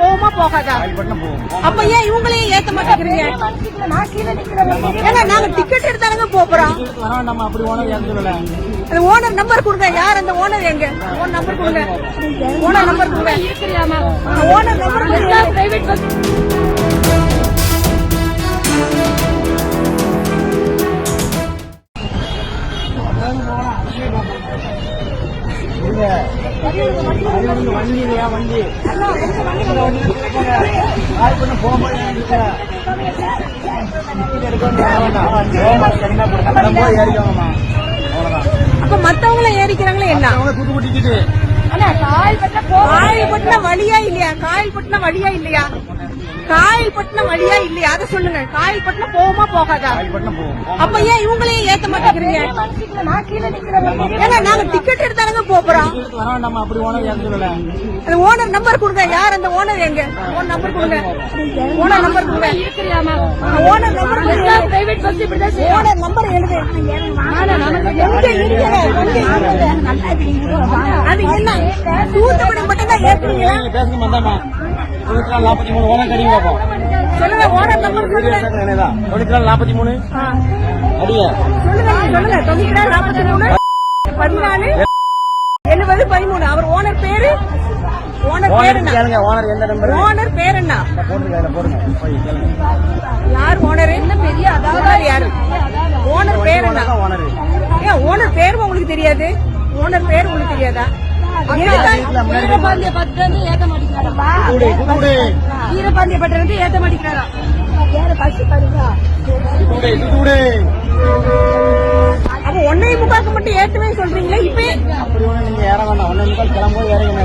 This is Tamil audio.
போகுமா போகாதா? அப்ப ஏன் இவங்களையும் ஏத்த மாட்டேங்கிறீங்க? ஏங்க நாங்க டிக்கெட் எடுத்தாலுங்க போறோம் வரோம் நம்ம அப்படி ஓனர் யாரும் சொல்லல அந்த ஓனர் நம்பர் கொடுங்க. யார் அந்த ஓனர் எங்க? ஓனர் நம்பர் கொடுங்க. ஓனர் நம்பர் கொடுங்க. ஓனர் நம்பர் பிரைவேட் பஸ் வண்டியா வண்டி போய் ஏறிக்கோங்கம்மா அவ்வளவுதான் அப்ப மத்தவங்கள ஏறிக்கிறாங்களே என்ன? அவங்க தூத்துக்குடி டிக்கெட்டு காயல்பட்டினம் வழியா இல்லையா? காயல்பட்டினம் வழியா இல்லையா? காயல்பட்டினம் வழியா இல்லையா? அதை சொல்லுங்க. காயல்பட்டினம் போகுமா போகாதா? அப்ப ஏன் இவங்களையும் ஏத்த மாட்டேங்கிறீங்க? ஏங்க நாங்க டிக்கெட் எடுத்தாலுங்க போறோம். அந்த ஓனர் நம்பர் கொடுங்க. யார் அந்த ஓனர் எங்க? ஓனர் நம்பர் கொடுங்க. ஓனர் நம்பர் கொடுங்க. ஓனர் நம்பர் கொடுங்க. பிரைவேட் பஸ் இப்படிதான் ஓனர் நம்பர் எழுது எங்க இருக்கிற? அது என்ன? தூத்துக்குடி மட்டும் தான் ஏத்துறீங்களா? நீங்க பேசுங்க மந்தாமா? தொண்ணூத்தி நாலு நாற்பத்தி மூணு ஓனர் கடிங்க பார்ப்போம் சொல்லுங்க ஓனர் நம்பர் சொல்லுங்க. தொண்ணூத்தி நாலு நாற்பத்தி மூணு. அடிய. சொல்லுங்க சொல்லுங்க தொண்ணூத்தி நாலு நாற்பத்தி மூணு பதினாலு. எழுபது பதிமூணு. அவர் ஓனர் பேரு? ஓனர் பேர் ஓனர் என்ன? கேளுங்க ஓனர் எந்த நம்பர்? ஓனர் பேர் என்ன? யார் ஓனர்? என்ன பெரிய அதாவது? யாரு? ஓனர் பேர் என்ன? ஓனர். ஏன் ஓனர் பேர் உங்களுக்கு தெரியாது? ஓனர் பேர் உங்களுக்கு தெரியாதா? வீரபாண்டிய பட்டு வந்து ஏத்த மாட்டேங்கிறாரா வீரபாண்டிய பட்டு வந்து ஏத்த மாட்டேங்கிறாரா தூத்துக்குடி தூத்துக்குடி அப்ப ஒன்னே முக்காக்கு மட்டும் ஏத்துவே சொல்றீங்களா இப்ப அப்படி ஒண்ணு நீங்க ஏற வேண்டாம் ஒன்னு நிமிஷம் கிளம்பும்போது ஏறிங்க